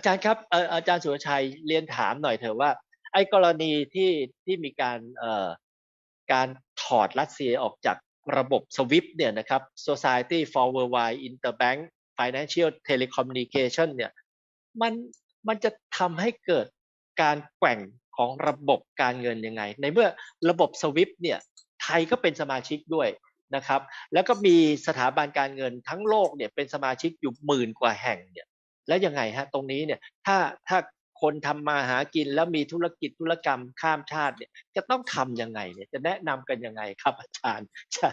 อาจารย์ครับเอ่ออาจารย์สุรชัยเรียนถามหน่อยเถอะว่า ไอ้กรณีที่ที่มีการเอ่อการถอดรัสเซียออกจากระบบสวิฟเนี่ยนะครับ Society for Worldwide Interbank Financial Telecommunication เนี่ยมันมันจะทำให้เกิดการแกว่งของระบบการเงินยังไง ในเมื่อระบบสวิฟเนี่ยไทยก็เป็นสมาชิกด้วยนะครับ แล้วก็มีสถาบันการเงินทั้งโลกเนี่ยเป็นสมาชิกอยู่หมื่นกว่าแห่งเนี่ย แล้วยังไงฮะตรงนี้เนี่ยถ้าถ้าคนทำมาหากินแล้วมีธุรกิจธุรกรรมข้ามชาติเนี่ยจะต้องทำยังไงเนี่ยจะแนะนำกันยังไงครับอาจารย์จะ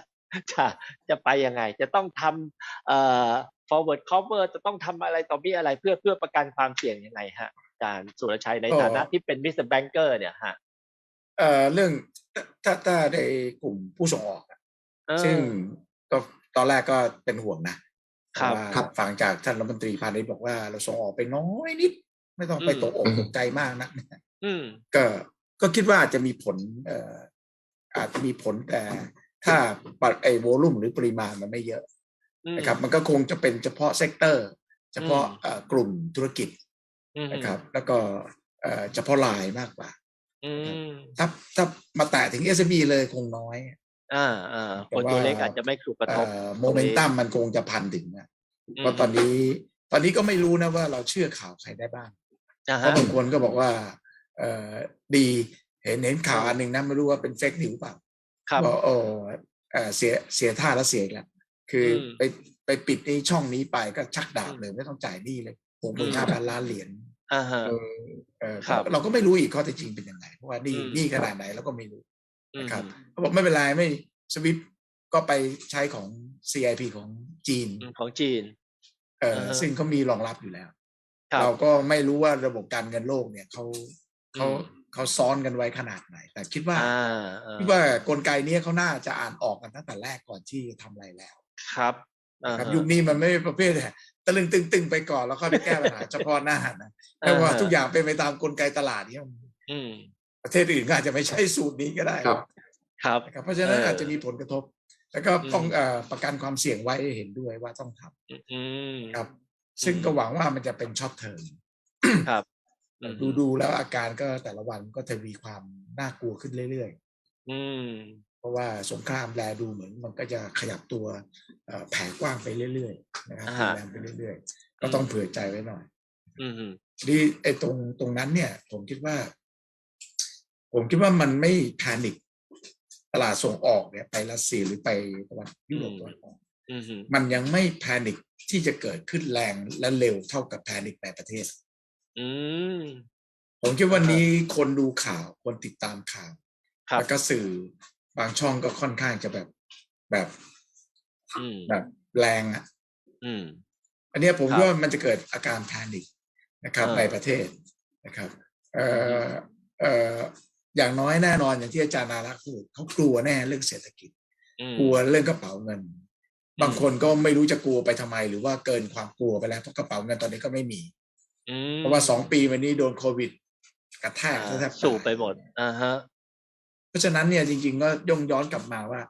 จะจะไปยังไง จะต้องทำเอ่อ forward cover จะต้องทำอะไรต่อมีอะไรเพื่อเพื่อประกันความเสี่ยงยังไงฮะอาจารย์สุรชัยในก็ฐานะที่เป็นมิสเตอร์แบงเกอร์เนี่ยฮะเอ่อเรื่องถ้าถ้าถ้าในกลุ่มผู้ส่งออกอะเออซึ่งก็ตอนแรกก็เป็นห่วงนะ ครับเพาะว่าครับฟังจากท่านรัฐมนตรีพาณิชย์บอกว่าเราส่งออกไปน้อยนิด ไม่ต้องไปอืมตกอกตกใจมากนะอืมก็ก็คิดว่าอาจจะมีผลเอ่ออาจจะมีผลแต่ถ้าปัดไอ้โวลุ่มหรือปริมาณมันไม่เยอะอืมนะครับมันก็คงจะเป็นเฉพาะเซกเตอร์ เฉพาะอืมเอ่อกลุ่มธุรกิจอืมนะครับ แล้วก็เอ่อเฉพาะลายมากกว่าอืมถ้าถ้ามาแตะถึง SME เลยคงน้อย อ่าอ่าคนตัวเล็กอาจจะไม่ถูกกระทบโมเมนตัมมันคงจะพันถึงนะอืมเพราะตอนนี้ ตอนนี้ก็ไม่รู้นะว่าเราเชื่อข่าวใครได้บ้างอ่าเพฮะราะบางคนก็บอกว่า เออดีเห็นเห็นข่าวอันหนึ่งนะไม่รู้ว่าเป็นเฟกนิวเปล่าครับบอกโอ้เอ่อเสียเสียท่าแล้วเสียอีกแล้วคืออมไปไปปิดในช่องนี้ไปก็ชักดาบเลยไม่ต้องจ่ายหนี้เลยหกหมื่นห้าพันล้านเหรียญอ่าฮะเออเออครับเราก็ไม่รู้อีกข้อเท็จจริงเป็นยังไงเพราะว่าหนี่อืมนี่ขนาดไหนเราก็ไม่รู้อืม นะครับเขาบอกไม่เป็นไรไม่สวิตก็ไปใช้ของ CIP ของจีนของจีน เอออ่าฮะซึ่งเขามีรองรับอยู่แล้วครับเราก็ไม่รู้ว่าระบบการเงินโลกเนี่ยเขาเขาอืมเขาซ้อนกันไว้ขนาดไหน แต่คิดว่าอ่าอ่าคิดว่ากลไกเนี้ยเขาน่าจะอ่านออกกันตั้งแต่แรกก่อนที่จะทำอะไรแล้ว ครับอ่าครับฮะยุคนี้มันไม่ประเภทเนี่ยตะลึงตึงตึงไปก่อนแล้วค่อยไปแก้ปัญหาเฉพาะหน้านะแต่ว่าอ่าฮะทุกอย่างเป็นไปตามกลไกตลาดเนี่ยมันอืม ประเทศอื่นก็อาจจะไม่ใช่สูตรนี้ก็ได้ครับครับนะครับเพราะฉะนั้นเออออาจจะมีผลกระทบ แล้วก็ป้องอืมเอ่อประกันความเสี่ยงไว้ให้เห็นด้วยว่าต้องทำอืมครับ ซึ่งอืมก็หวังว่ามันจะเป็นช็อตเทอมครับอืมดูดูแล้วอาการก็แต่ละวันก็ทวีความน่ากลัวขึ้นเรื่อยอืมๆเพราะว่าสงครามแลดูเหมือน มันก็จะขยับตัวเอ่อแผ่กว้างไปเรื่อยๆนะครับอ่ารุฮะนแรงไปเรื่อยๆ ก็ต้องเผื่อใจไว้หน่อย อืมดีไอ้ตรงตรงนั้นเนี่ย ผมคิดว่า ผมคิดว่ามันไม่แพนิคตลาดส่งออกเนี่ยไปรัสเซียหรือไปตะวันยุโรปตะวันออกอืมมันยังไม่แพนิคที่จะเกิดขึ้นแรงและเร็วเท่ากับแพนิคในประเทศอืมผมคิดวันนี้คนดูข่าว คนติดตามข่าวครับแล้วก็สื่อบางช่องก็ค่อนข้างจะแบบแบบอืมแบบแรงอะอืมอันเนี้ยผมครับว่ามันจะเกิดอาการแพนิคนะครับอ่าในประเทศนะครับ เอ่อเอ่อ อย่างน้อยแน่นอนอย่างที่อาจารย์นารักษ์พูดเขากลัวแน่เรื่องเศรษฐกิจอืมกลัวเรื่องกระเป๋าเงิน บางคนก็ไม่รู้จะกลัวไปทำไม หรือว่าเกินความกลัวไปแล้วเพราะกระเป๋าเงินตอนนี้ก็ไม่มีอืมเพราะว่าสองปีมานี้โดนโควิด กระแทกอ่าแทบตายสู่ไปหมดอ่าฮะ เพราะฉะนั้นเนี่ยจริง ๆ ก็ย่องย้อนกลับมาว่า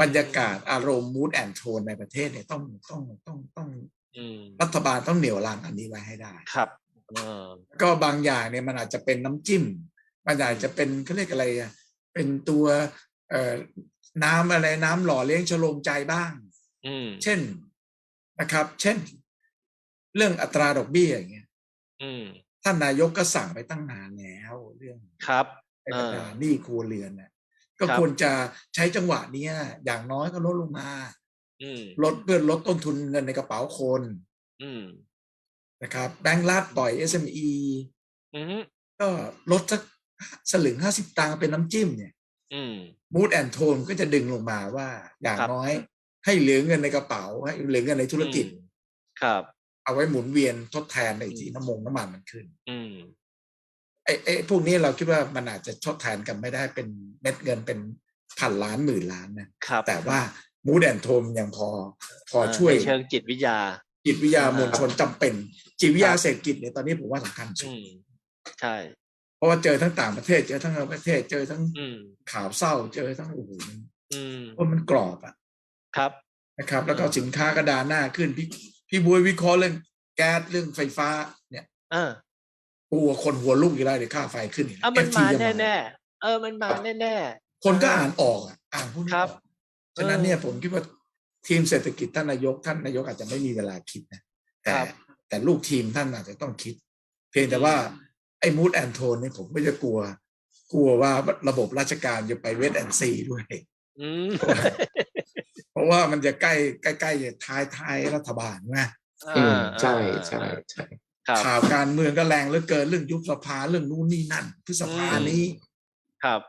บรรยากาศอารมณ์มูดแอนโทนในประเทศเนี่ยต้องต้องต้องต้องอืมรัฐบาลต้องเหนี่ยวลังอันนี้ไว้ให้ได้ครับเออก็บางอย่างเนี่ยมันอาจจะเป็นน้ำจิ้ม มันอาจจะเป็นเขาเรียกอะไรอะเป็นตัวเอ่อน้ำอะไรน้ำหล่อเลี้ยงชโลมใจบ้าง อืมเช่นนะครับ เช่น เรื่องอัตราดอกเบี้ยอย่างเงี้ยอืมท่านนายกก็สั่งไปตั้งนานแล้วเรื่องครับไอ้บรรดาหนี้ครัวเรือนน่ะก็ครับควรจะใช้จังหวะเนี้ย อย่างน้อยก็ลดลงมาอืมลดเพื่อลดต้นทุนเงินในกระเป๋าคนอืมนะครับแบงก์รัฐปล่อย SME อืมก็ลดสัก สลึงห้าสิบตังค์เป็นน้ำจิ้มเนี่ยอืมมูดแอนโทนก็จะดึงลงมาว่า อย่างครับน้อย ให้เหลือเงินในกระเป๋าให้เหลือเงินในธุรกิจอืมครับ เอาไว้หมุนเวียนทดแทนในที่น้ำมงน้ำมันมันขึ้น อืมไอ้ไอ้พวกนี้เราคิดว่ามันอาจจะทดแทนกันไม่ได้เป็นเม็ดเงินเป็นพันล้านหมื่นล้านนะครับแต่ว่ามูดแอนโทนยังพอ พอช่วยในเชิงจิตวิทยา จิตวิทยาอ่ามวลชนจำเป็น จิตวิทยาครับเศรษฐกิจเนี่ยตอนนี้ผมว่าสำคัญสุดอืมใช่เพ ราะว่าเจอทั้งต่างประเทศ เจอทั้งในประเทศ เจอทั้งอืมข่าวเศร้า เจอทั้งโอ้โหมันอืมเพราะมันกรอบอะครับนะครับ แล้วก็สินค้ากระดานหน้าขึ้นพี่พี่บวยวิเคราะห์เรื่องแก๊สเรื่องไฟฟ้า เนี่ยเออกลัวคนหัวลุกอยู่แล้วเดี๋ยวค่าไฟขึ้นอีกอะมัน FT มาจะแน่ๆเออมันมาแน่ๆคนก็อ่านออกอะอ่านพวกนี้ครัอบอกฉะนั้นเนี่ยผมคิดว่าทีมเศรษฐกิจท่านนายกท่านนายกอาจจะไม่มีเวลาคิดนะแต่ครับแต่ลูกทีมท่านอาจจะต้องคิด เพียงแต่ว่าไอ้มูดแอนโทนเนี่ยผมไม่จะกลัว กลัวว่าระบบราชการจะไปเวทแอนซีด้วยอืมเพราะว่ามันจะใกล้ใกล้ๆจะท้ายท้ายรัฐบาลนะอืมใช่ใช่ใช่ครับข่าวการเมืองก็แรงเหลือเกินเรื่องยุบสภาเรื่องนู้นนี่นั่นพฤษภาอืมนี้ ครับ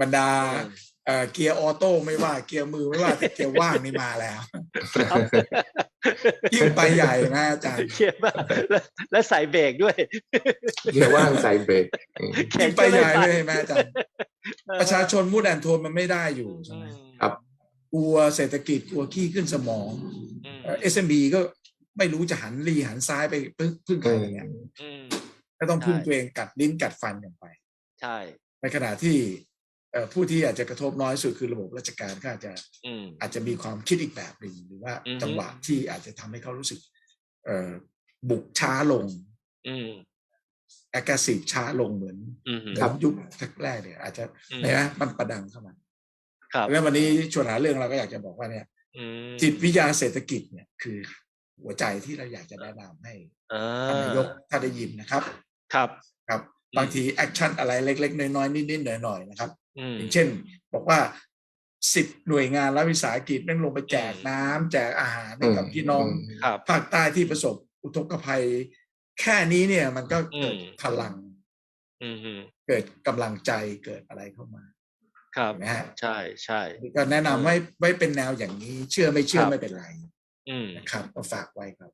บรรดาอืมเอ่อเกียร์ออโต้ไม่ว่าเกียร์มือไม่ว่าแต่เกียร์ว่างนี่มาแล้วครับ ยิ่งไปใหญ่นะอาจารย์เขียนมาแล้วแล้วใส่เบรกด้วยเกียร์ว่างใส่เบรกอืมยิ่งไปใหญ่เลยแม่อาจารย์เออประชาชนมูดแอนโทนมันไม่ได้อยู่ใช่ไหมครับกลัวเศรษฐกิจกลัวขี้ขึ้นสมองอืมเอสเอ็มบีก็ไม่รู้จะหันรีหันซ้ายไปพึ่งพึ่งใครอย่างเงี้ยอืมก็ต้องพึ่งใช่ตัวเองกัดลิ้นกัดฟันกันไป ใช่ ในขณะที่เอ่อ ผู้ที่อาจจะกระทบน้อยสุดคือระบบราชการก็อาจจะอืมอาจจะมีความคิดอีกแบบหนึ่งหรือว่าอือฮึจังหวะที่อาจจะทำให้เขารู้สึก เอ่อบุกช้าลงอืมแอคทีฟช้าลงเหมือนอืมเหมือนยุคแรกๆเนี่ยอาจจะอืมเห็นไหมมันประดังเข้ามาครับแล้ววันนี้ชวนหาเรื่องเราก็อยากจะบอกว่าเนี่ยอืมจิตวิทยาเศรษฐกิจเนี่ยคือ หัวใจที่เราอยากจะแนะนำให้อ่ท่านนาายกถ้าได้ยินนะครับ ครับครับบางทีแอคชั่นอะไรเล็ก ๆ น้อยๆนิดๆหน่อยๆนะครับ อืมอย่างเช่น บอกว่าสิบหน่วยงานและวิสาหกิจแม่งลงไปแจกอืมน้ำแจกอาหารให้กับพี่น้องครับภาคใต้ที่ประสบอุทกภัย แค่นี้เนี่ยมันก็เกิดอืมพลังอืมอืมเกิดกำลังใจเกิดอะไรเข้ามา ครับเห็นะฮะใช่ใช่ก็แนะนำไว้ไว้เป็นแนวอย่างนี้ เชื่อไม่เชื่อครับไม่เป็นไรอืมนะครับก็ฝากไว้ครับ